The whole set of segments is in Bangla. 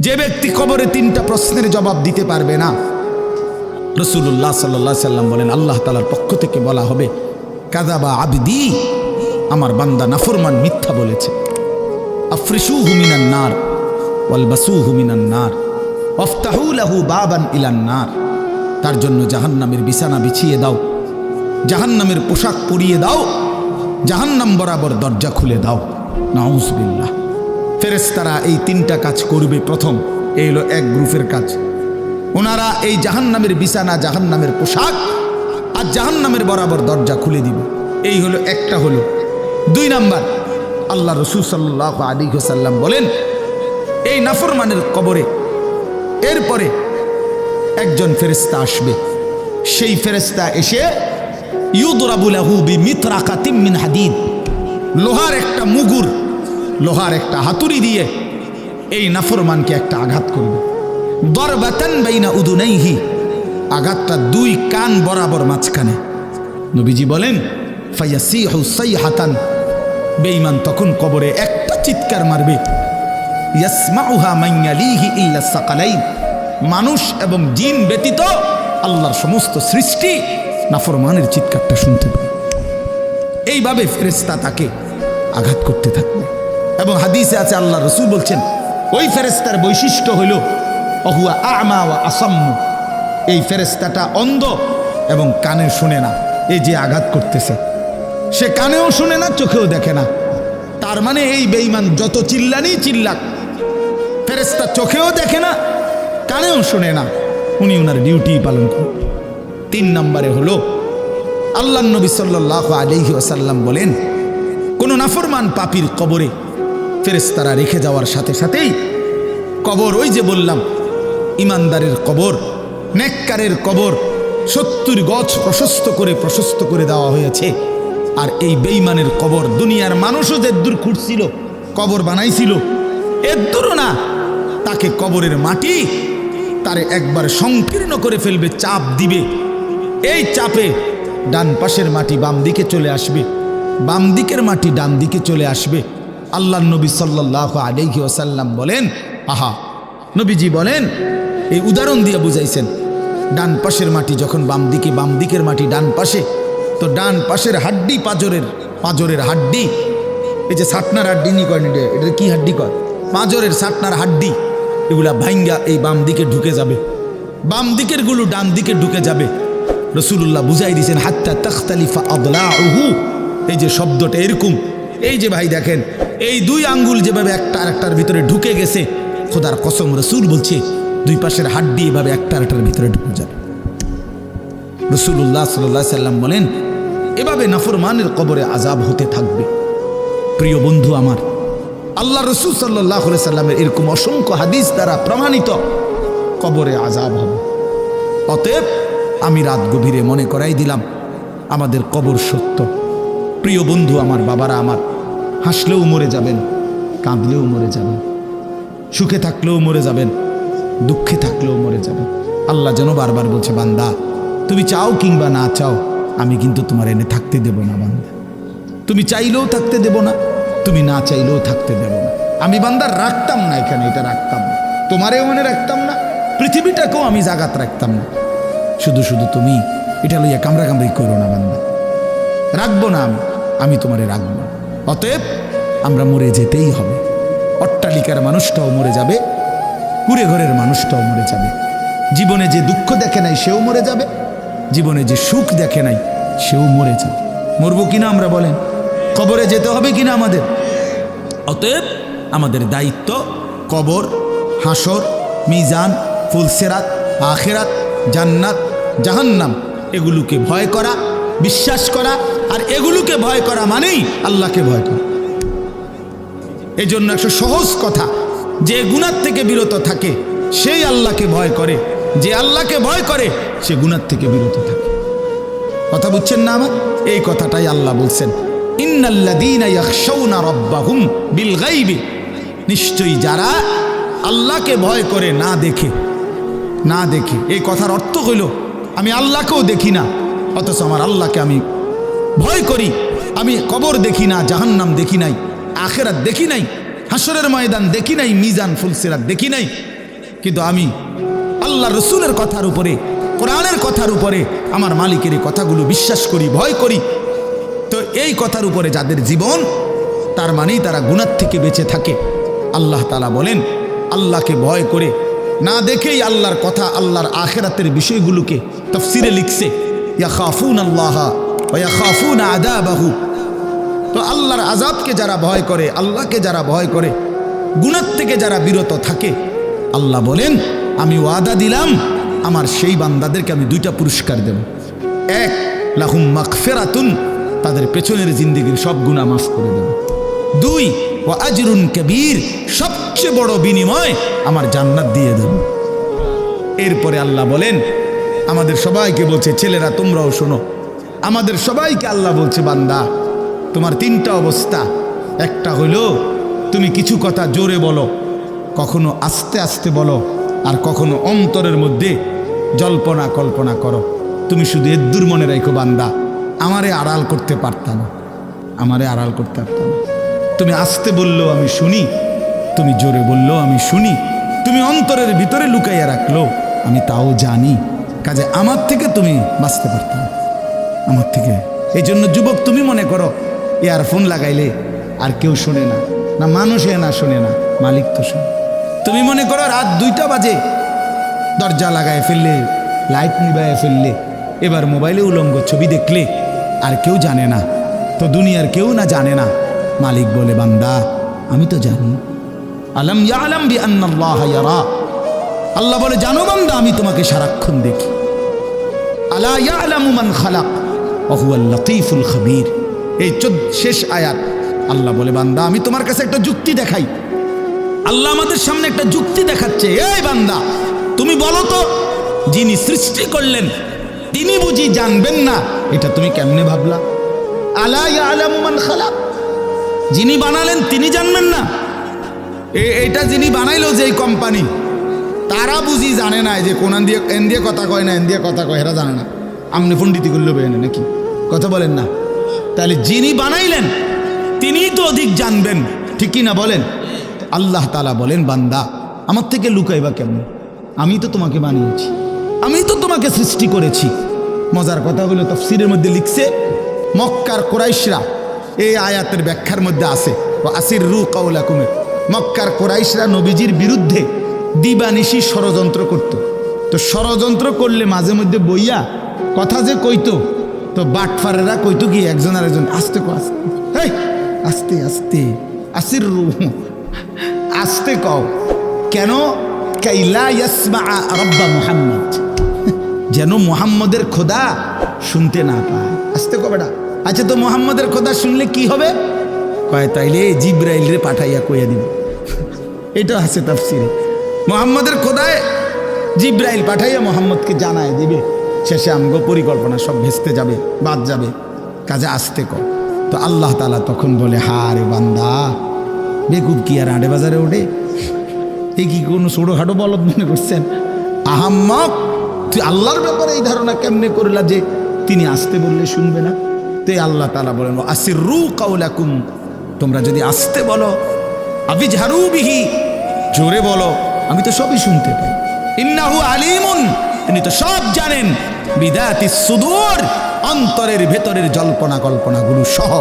যে ব্যক্তি কবরে তিনটা প্রশ্নের জবাব দিতে পারবে না। রসুল্লাহ সাল্লাহ সাল্লাম বলেন, আল্লাহ তালার পক্ষ থেকে বলা হবে কাদাবা আবিদি, আমার বান্দা নাফরমান মিথ্যা বলেছে। আফ্রিসু হুমিনান নার ওয়ালবাসু হুমিনান নার অফতাহু লাহু বাবান ইলান নার। তার জন্য জাহান্নামের বিছানা বিছিয়ে দাও, জাহান্নামের পোশাক পরিয়ে দাও, জাহান্নাম বরাবর দরজা খুলে দাও। নাউজবিল্লাহ। ফেরেস্তারা এই তিনটা কাজ করবে প্রথম। এই হলো এক গ্রুপের কাজ। ওনারা এই জাহান্নামের বিছানা, জাহান্নামের পোশাক আর জাহান্নামের বরাবর দরজা খুলে দিবে। এই হলো একটা হলো। দুই নাম্বার, আল্লাহ রসুল সাল্লাহ আলী সাল্লাম বলেন, এই নাফরমানের কবরে এরপরে একজন ফেরেস্তা আসবে। সেই ফেরেস্তা এসে ইউদরাবুলাহু বি মিত্রাকাতিম মিন হাদিদ, লোহার একটা মুগুর লোহার একটা হাতুড়ি দিয়ে এই নাফরমানকে একটা আঘাত করবে দরবাতান বাইনা উদুনাইহি, আঘাতটা দুই কান বরাবর মাঝখানে। নবীজি বলেন ফাইয়াসিহু সাইহাতান, বেঈমান তখন কবরে একটা চিৎকার মারবে। ইয়াসমাউহা মাইয়ালিহি ইল্লা সাকালাইন, মানুষ এবং জিন ব্যতীত আল্লাহর সমস্ত সৃষ্টি নাফরমানের চিৎকারটা শুনতে পাবে। এইভাবে ফেরেস্তা তাকে আঘাত করতে থাকবে। এবং হাদিসে আছে, আল্লাহ রসুল বলছেন, ওই ফেরেস্তার বৈশিষ্ট্য হইল, অহুয়া আমা ওয়া আসাম্মু। এই ফেরেস্তাটা অন্ধ এবং কানে শুনে না, এই যে আঘাত করতেছে। সে কানেও শুনে না, চোখেও দেখে না। তার মানে এই বেইমান যত চিল্লানি চিল্লাক ফেরেস্তা চোখেও দেখে না, কানেও শোনে না। উনি ওনার ডিউটি পালন করেন। তিন নম্বরে হলো আল্লাহ নবী সাল্লাহ আলহি আসাল্লাম বলেন, কোন নাফরমান পাপির কবরে ফেরেস্তারা রেখে যাওয়ার সাথে সাথেই কবর, ওই যে বললাম, ইমানদারের কবর, নেককারের কবর, সত্তর গছ প্রশস্ত করে প্রশস্ত করে দেওয়া হয়েছে। আর এই বেইমানের কবর দুনিয়ার মানুষও যে দূর খুঁড়ছিল, কবর বানাইছিল এদূরও না। তাকে কবরের মাটি তারে একবার সংকীর্ণ করে ফেলবে, চাপ দিবে। এই চাপে ডান পাশের মাটি বাম দিকে চলে আসবে, বাম দিকের মাটি ডান দিকে চলে আসবে। আল্লাহ নবী সাল্লাহ আলহি ওসাল্লাম বলেন, আহা, নবীজি বলেন, এই উদাহরণ দিয়ে বুঝাইছেন, ডান পাশের মাটি যখন বাম দিকে, বাম দিকের মাটি ডান পাশে, তো ডান পাশের হাড্ডি পাজরের পাজরের হাড্ডি, এই যে সাটনার হাড্ডি নি কয় এটা এটা কি হাড্ডি কয়? পাঁজরের সাটনার হাড্ডি, এগুলা ভাইঙ্গা এই বাম দিকে ঢুকে যাবে, বাম দিকেরগুলো ডান দিকে ঢুকে যাবে। রসুল্লাহ বুঝাই দিয়েছেন হাত্তা তখতালিফা আদলা এই যে শব্দটা এরকম, এই যে ভাই দেখেন এই দুই আঙ্গুল যেভাবে একটা আর একটার ভিতরে ঢুকে গেছে, খোদার কসম রসুল বলছে, দুই পাশের হাড্ডি এভাবে একটা আরেকটার ভিতরে ঢুকে যাবে। রসুল্লাহ সাল্লাহ সাল্লাম বলেন, এভাবে নাফরমানের কবরে আজাব হতে থাকবে। প্রিয় বন্ধু আমার, আল্লাহ রসুল সাল্লাহ সাল্লামের এরকম অসংখ্য হাদিস দ্বারা প্রমাণিত কবরে আজাব হবে। অতএব আমি রাত গভীরে মনে করাই দিলাম, আমাদের কবর সত্য। প্রিয় বন্ধু আমার, বাবারা আমার হাসলেও মরে যাবেন, কাঁদলেও মরে যাবেন, সুখে থাকলেও মরে যাবেন, দুঃখে থাকলেও মরে যাবেন। আল্লাহ যেন বারবার বলছে, বান্দা, তুমি চাও কিংবা না চাও, আমি কিন্তু তোমার এনে থাকতে দেব না, বান্দা। তুমি চাইলেও থাকতে দেব না, তুমি না চাইলেও থাকতে দেব না। আমি বান্দার রাখতাম না এখানে, এটা রাখতাম না। তোমারেও মনে রাখতাম না, পৃথিবীটাকেও আমি জাগাত রাখতাম না। শুধু শুধু তুমি এটা লইয়া কামড়া কামড়ি করো না, বান্দা। রাখব না আমি আমি তোমারে রাখব না। অতএব আমরা মরে যেতেই হবে। অট্টালিকার মানুষটাও মরে যাবে, কুড়ে ঘরের মানুষটাও মরে যাবে। জীবনে যে দুঃখ দেখে নাই, সেও মরে যাবে। জীবনে যে সুখ দেখে নাই, সেও মরে যাবে। মরবো কিনা আমরা বলেন? কবরে যেতে হবে কিনা আমাদের? অতএব আমাদের দায়িত্ব কবর, হাসর, মিজান, ফুলসেরাত, আখেরাত, জান্নাত, জাহান্নাম, এগুলোকে ভয় করা, বিশ্বাস করা আর এগুলোকে ভয় করা মানেই আল্লাহকে ভয় করা। এই জন্য একটা সহজ কথা, যে গুণার থেকে বিরত থাকে, সেই আল্লাহকে ভয় করে। যে আল্লাহকে ভয় করে, সে গুণার থেকে বিরত থাকে। কথা বুঝছেন না আমার? এই কথাটাই আল্লাহ বলছেন নিশ্চয়ই যারা আল্লাহকে ভয় করে না দেখে না দেখে। এই কথার অর্থ হইল, আমি আল্লাহকেও দেখি না, অথচ আমার আল্লাহকে আমি ভয় করি। আমি কবর দেখি না, জাহান্নাম দেখি নাই, আখেরাত দেখি নাই হাসরের ময়দান দেখি নাই, মিজান ফুলসিরাত দেখি নাই। কিন্তু আমি আল্লাহ রসুলের কথার উপরে, কোরআনের কথার উপরে, আমার মালিকের এই কথাগুলো বিশ্বাস করি, ভয় করি। তো এই কথার উপরে যাদের জীবন, তার মানেই তারা গুণার থেকে বেঁচে থাকে। আল্লাহ তালা বলেন, আল্লাহকে ভয় করে না দেখেই আল্লাহর কথা, আল্লাহর আখেরাতের বিষয়গুলোকে তফসিরে লিখছে ইয়া খাফুন আল্লাহ ইয়া খাফুন তো আল্লাহর আজাবকে যারা ভয় করে, আল্লাহকে যারা ভয় করে গুণার থেকে যারা বিরত থাকে, আল্লাহ বলেন, আমি ওয়াদা দিলাম, আমার সেই বান্দাদেরকে আমি দুইটা পুরস্কার দেব। এক, লাহুম মাকফেরাতুন তাদের পেছনের জিন্দিগির সব গুণা মাফ করে দেব। দুই ও আজরুন কবির, সবচেয়ে বড় বিনিময় আমার জান্নাত দিয়ে দেব। এরপরে আল্লাহ বলেন, আমাদের সবাইকে বলছে, ছেলেরা, তোমরাও শোনো আমাদের সবাইকে আল্লাহ বলছে, বান্দা, তোমার তিনটা অবস্থা। একটা হইল, তুমি কিছু কথা জোরে বলো, কখনো আস্তে আস্তে বলো, আর কখনো অন্তরের মধ্যে জল্পনা কল্পনা করো। তুমি শুধু এদ্দুর মনে রাখো, বান্দা, আমারে আড়াল করতে পারতাম আমারে আড়াল করতে পারতাম তুমি আস্তে বললেও আমি শুনি, তুমি জোরে বললেও আমি শুনি, তুমি অন্তরের ভিতরে লুকাইয়া রাখল আমি তাও জানি, কাজে আমার থেকে তুমি বাঁচতে পারতাম। আমার থেকে। এই জন্য যুবক, তুমি মনে করো, ইয়ারফোন লাগাইলে আর কেউ শোনে না না মানুষে না শোনে না, মালিক তো শোনে। তুমি মনে করো রাত দুইটা বাজে, দরজা লাগায় ফেললে, লাইট নিবায় ফেললে, এবার মোবাইলে উলঙ্গ ছবি দেখলে আর কেউ জানে না, তো দুনিয়ার কেউ না জানে না, মালিক বলে, বান্দা, আমি তো জানি। আলম ইয়া আলম বি আল্লাহ বলে, জানো বান্দা, আমি তোমাকে সারাক্ষণ দেখি। আলা মান খালাক। লতীফুল খবীর। এই শেষ আয়াত। আল্লাহ বলে, বান্দা, আমি তোমার কাছে একটা যুক্তি দেখাই। আল্লাহ আমাদের সামনে একটা যুক্তি দেখাচ্ছে। এই বান্দা, তুমি বলো তো, যিনি সৃষ্টি করলেন, তিনি বুঝি জানবেন না? এটা তুমি কেমনে ভাবলা? আলা ইয়ালামু মান খালাক। যিনি বানালেন, তিনি জানবেন না। এটা যিনি বানাইলো যে কোম্পানি, তারা বুঝি জানে না। যে কোন দিয়ে, এন দিয়ে কথা কয় না, এন দিয়ে কথা কয় এরা জানে না। আমনি ফন্ডিতি করলে বেনে নাকি? কথা বলেন না। তাহলে যিনি বানাইলেন, তিনিই তো অধিক জানবেন। ঠিক না বলেন? আল্লাহ তালা বলেন, বান্দা, আমার থেকে লুকাইবা কেমন? আমি তো তোমাকে বানিয়েছি। আমি তো তোমাকে সৃষ্টি করেছি। মজার কথা হলো, তফসিরের মধ্যে লিখছে, মক্কার কোরাইশরা এই আয়াতের ব্যাখ্যার মধ্যে আছে ও আসির রু কাউলাকুমের মক্কার কোরাইশরা নবীজির বিরুদ্ধে দিবানিশি ষড়যন্ত্র করত। তো ষড়যন্ত্র করলে মাঝে মধ্যে বইয়া কথা যে কইতো তো বাটফারেরা কইতো কি একজন আর একজন আস্তে কো আস্তে এই, আস্তে আস্তে। আসির আস্তে কও। কেন? কাইলা ইয়াসমা রব্বা মুহাম্মদ। যেন মোহাম্মদের খোদা শুনতে না পায়। আসতে কবেটা আচ্ছা তো মোহাম্মদের খোদা শুনলে কি হবে? কয় তাইলে জিব্রাইল রে পাঠাইয়া কইয়া দিব। এটা আছে তাফসিরে। মোহাম্মদের খোদায় জিব্রাইল পাঠাইয়া মোহাম্মদকে জানায় দিবে। শেষে আমগো পরিকল্পনা সব ভেস্তে যাবে, বাদ যাবে। কাজে আসতে কর তো আল্লাহ তালা তখন বলে, হারে বান্দা, বেকুব কি আর আড়ে বাজারে ওঠে? এ কি কোনো ছোটোখাটো বলদ মনে করছেন? আহাম্মক তুই আল্লাহর ব্যাপারে এই ধারণা কেমনে করলা যে তিনি আসতে বললে শুনবে না? তে আল্লাহ তালা বলেন আসির রু কাউলাকুম তোমরা যদি আসতে বলো আবি ঝাড়ু বিহি, জোরে বলো, আমি তো সবই শুনতে পাই। ইন্নাহু আলিমুন, তিনি তো সব জানেন। বিদাতি সুদূর, অন্তরের ভেতরের জল্পনা কল্পনাগুলো সহ।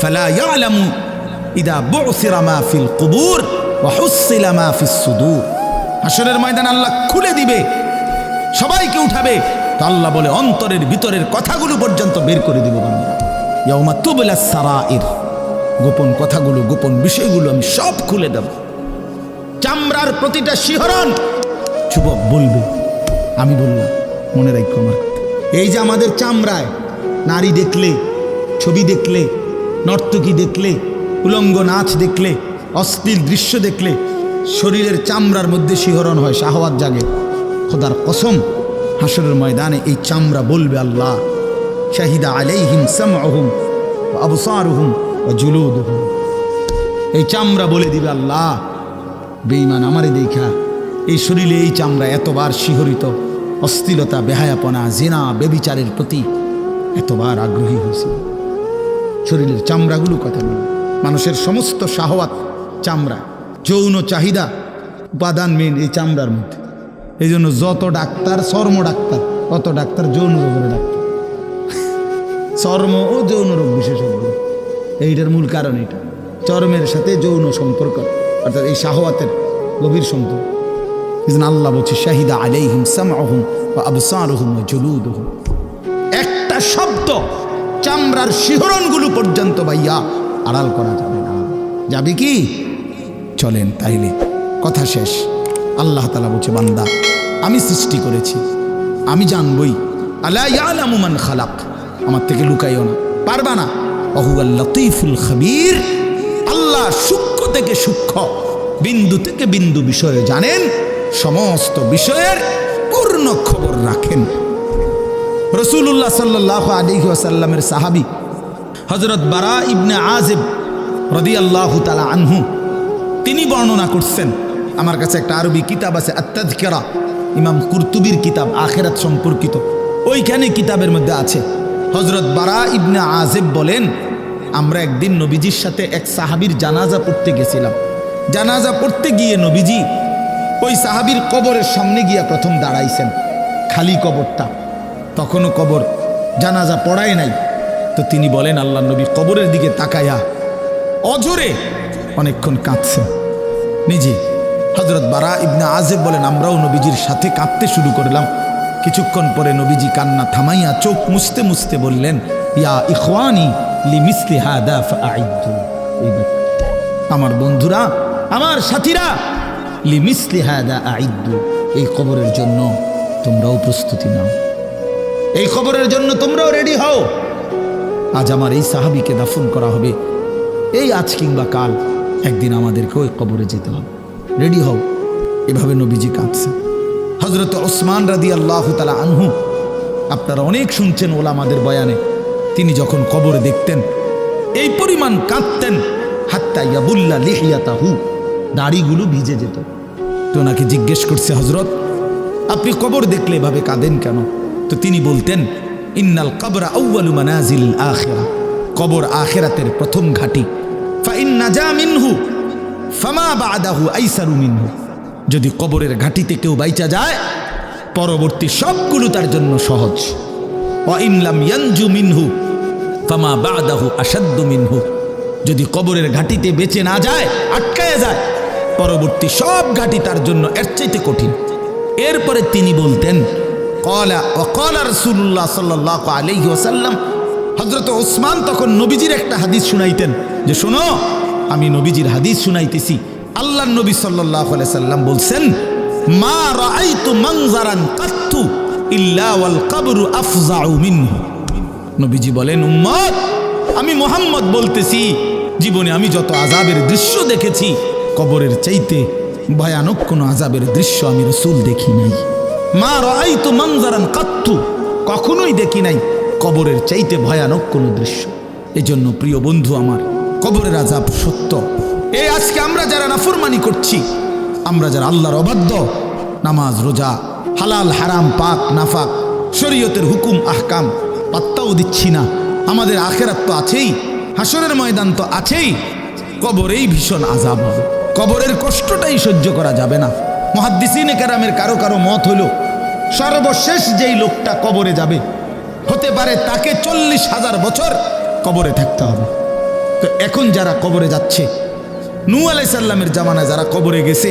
ফালা ইদা বুসিরা মা ফিল কুবুর ওয়া হুসিলা ফিস সুদূর। হাসরের ময়দান আল্লাহ খুলে দিবে, সবাইকে উঠাবে আল্লাহ বলে অন্তরের ভিতরের কথাগুলো পর্যন্ত বের করে দিব বান্দা। ইয়াউমা তুবলা সারাইর, গোপন কথাগুলো, গোপন বিষয়গুলো আমি সব খুলে দেব। চামড়ার প্রতিটা শিহরণ, যুবক বলবে, আমি বললাম মনে রাখো আমার এই যে আমাদের চামড়ায় নারী দেখলে, ছবি দেখলে, নর্তকী দেখলে উলঙ্গ নাচ দেখলে, অস্থির দৃশ্য দেখলে, শরীরের চামড়ার মধ্যে শিহরণ হয়, শাহওয়াত জাগে। খোদার কসম, হাসরের ময়দানে এই চামড়া বলবে আল্লাহ, শাহিদা আলাইহিম সামহুম আবসারুহুম ও জুলুদুহুম। এই চামড়া বলে দিবে আল্লাহ, বেঈমান আমারে দেখা, এই শরীরে এই চামড়া এতবার শিহরিত। অস্থিরতা বেহায়াপনা, জেনা, বেবিচারের প্রতি এতবার আগ্রহী হয়েছে। শরীরের চামড়াগুলো কথা বলে। মানুষের সমস্ত শাহওয়াত চামড়া, যৌন চাহিদা উপাদান মেন এই চামড়ার মধ্যে। এই জন্য যত ডাক্তার, চর্ম ডাক্তার, তত ডাক্তার যৌন রোগের ডাক্তার। চর্ম ও যৌন রোগ বিশেষজ্ঞ। এইটার মূল কারণ এটা। চর্মের সাথে যৌন সম্পর্ক, অর্থাৎ এই শাহওয়াতের গভীর সম্পর্ক। আল্লাহ বলছে, শাহিদা আলাইহিম সামআহুম ওয়া আবসারুহুম জুলুদুহুম। একটা শব্দ চামড়ার শিহরণগুলো পর্যন্ত ভাইয়া আড়াল করা যাবে না। যাবে কি? চলেন তাইলে, কথা শেষ। আল্লাহ তালা বলছে, বান্দা, আমি সৃষ্টি করেছি, আমি জানবই। আল্লাহ ইয়ালামু মান খালাক। আমার থেকে লুকাইও না। পারবা না? অহুয়াল লতিফুল খাবির। আল্লাহ সূক্ষ্ম থেকে সূক্ষ্ম, বিন্দু থেকে বিন্দু বিষয়ে জানেন। সমস্ত বিষয়ের পূর্ণ খবর রাখেন। রসুল্লাহ সাল্লাহ আলী ওয়াসাল্লামের সাহাবি হজরত বারা ইবনে আজেব রদি আল্লাহ তালা আনহু, তিনি বর্ণনা করছেন, আমার কাছে একটা আরবি কিতাব আছে আত্মাধিকেরা ইমাম কুরতুবির কিতাব, আখেরাত সম্পর্কিত। ওইখানে কিতাবের মধ্যে আছে হজরত বারা ইবনে আজেব বলেন, আমরা একদিন নবীজির সাথে এক সাহাবির জানাজা পড়তে গেছিলাম। জানাজা পড়তে গিয়ে নবীজি ওই সাহাবির কবরের সামনে গিয়া প্রথম দাঁড়াইছেন, খালি কবরটা। তখনও কবর জানাজা পড়ায় নাই। তো তিনি বলেন, আল্লাহ নবী কবরের দিকে তাকায়া অজরে অনেকক্ষণ কাঁদছেন। নিজে হজরত বারা ইবনে আজেব বলেন, আমরাও নবীজির সাথে কাঁদতে শুরু করলাম। কিছুক্ষণ পরে নবীজি কান্না থামাইয়া চোখ মুছতে মুছতে বললেন, ইয়া ইখওয়ানি লি মিসলি হাদা আমার বন্ধুরা, আমার সাথীরা লি মিসলি হাদা আইদ্দু। এই কবরের জন্য তোমরাও প্রস্তুতি নাও। এই খবরের জন্য তোমরাও রেডি হও। আজ আমার এই সাহাবিকে দাফন করা হবে। এই আজ কিংবা কাল একদিন আমাদেরকে ওই কবরে যেতে হবে। রেডি হও। এভাবে নবীজি কাঁদছে হজরত ওসমান রাদি আল্লাহ তালা আনহু, আপনারা অনেক শুনছেন ওলামাদের বয়ানে। তিনি যখন কবরে দেখতেন, এই পরিমাণ কাঁদতেন, হাত্তা ইয়াবুল্লা লিহিয়াতাহু। দাড়িগুলো ভিজে যেত। তো ওনাকে জিজ্ঞেস করছে হজরত আপনি কবর দেখলে এভাবে কাঁদেন কেন? তো তিনি বলতেন, ইন্নাল কবরা আউ্বালু মানাজিল আখেরা, কবর আখেরাতের প্রথম ঘাটি। মিনহু, ফামা আইসারু মিনহু। যদি কবরের ঘাটিতে কেউ বাইচা যায়, পরবর্তী সবগুলো তার জন্য সহজ। ইনলাম ইয়ানজু মিনহু, ফামা আসাদ্দু মিনহু। যদি কবরের ঘাটিতে বেঁচে না যায়, আটকায়া যায়। পরবর্তী সব ঘাটি তার জন্য এর চাইতে কঠিন। এরপরে তিনি বলতেন, কলা ও কলা রসুল্লাহ সাল্লাহ আলহি ওসাল্লাম হজরত ওসমান তখন নবীজির একটা হাদিস শুনাইতেন যে, শোনো, আমি নবীজির হাদিস শুনাইতেছি। আল্লাহ নবী সাল্লাহ সাল্লাম বলছেন, মা রাআইতু মানজারান কাত্তু ইল্লা ওয়াল কবরু আফজাউ মিনহু। নবীজি বলেন, উম্মত, আমি মোহাম্মদ বলতেছি। জীবনে আমি যত আজাবের দৃশ্য দেখেছি কবরের চাইতে ভয়ানক কোনো আজাবের দৃশ্য আমি রসুল দেখি নাই। মা রাই তো মঞ্জারান কাত্তু, কখনোই দেখি নাই কবরের চাইতে ভয়ানক কোনো দৃশ্য। এজন্য প্রিয় বন্ধু আমার, কবরের আজাব সত্য। এই আজকে আমরা যারা নাফরমানি করছি, আমরা যারা আল্লাহর অবাধ্য, নামাজ, রোজা, হালাল, হারাম, পাক, নাফাক, শরীয়তের হুকুম, আহকাম, পাত্তাও দিচ্ছি না। আমাদের আখেরাত তো আছেই হাসরের ময়দান তো আছেই, কবরেই ভীষণ আজাব হবে। কবরের কষ্টটাই সহ্য করা যাবে না। মহাদ্দিসিন কেরামের কারও কারও মত হইল সর্বশেষ যেই লোকটা কবরে যাবে, হতে পারে তাকে চল্লিশ হাজার বছর কবরে থাকতে হবে। তো এখন যারা কবরে যাচ্ছে, নু আলাই সাল্লামের জামানায় যারা কবরে গেছে,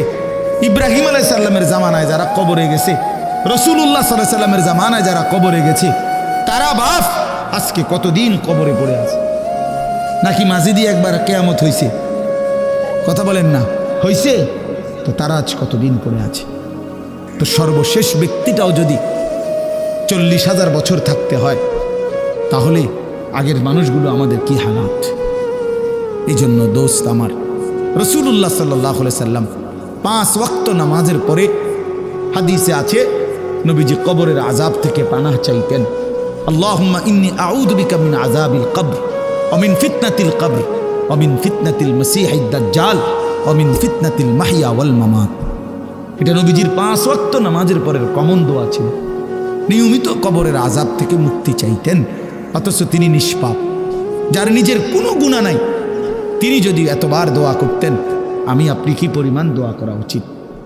ইব্রাহিম আলাই সাল্লামের জামানায় যারা কবরে গেছে রসুল্লাহ সাল্লাহ সাল্লামের জামানায় যারা কবরে গেছে, তারা বাপ, আজকে কতদিন কবরে পড়ে আছে? নাকি মাঝিদি একবার কেয়ামত হয়েছে কথা বলেন না। হয়েছে তো তারা আজ কতদিন পড়ে আছে? তো সর্বশেষ ব্যক্তিটাও যদি চল্লিশ হাজার বছর থাকতে হয়, তাহলে আগের মানুষগুলো আমাদের কি হালাত? এই জন্য দোস্ত আমার রসুল্লাহ সাল্লাহ সাল্লাম পাঁচ ওয়াক্ত নামাজের পরে হাদিসে আছে, নবীজি কবরের আজাব থেকে পানাহ চাইতেন, আল্লাহুম্মা ইন্নি আউযু বিকা মিন আযাবিল কবর, ওয়া ফিতনাতিল কবর। ওয়া মিন ফিতনাতিল দাজ্জাল অমিন মিন ফিতনাতিল মাহিয়া ওয়াল মামাত এটা নবীজির পাঁচ ওয়াক্ত নামাজের পরের কমন দোয়া ছিল। নিয়মিত কবরের আজাব থেকে মুক্তি চাইতেন, অথচ তিনি নিষ্পাপ। যার নিজের কোনো গুণা নাই, তিনি যদি এতবার দোয়া করতেন, আমি আপনি কি পরিমাণ দোয়া করা উচিত?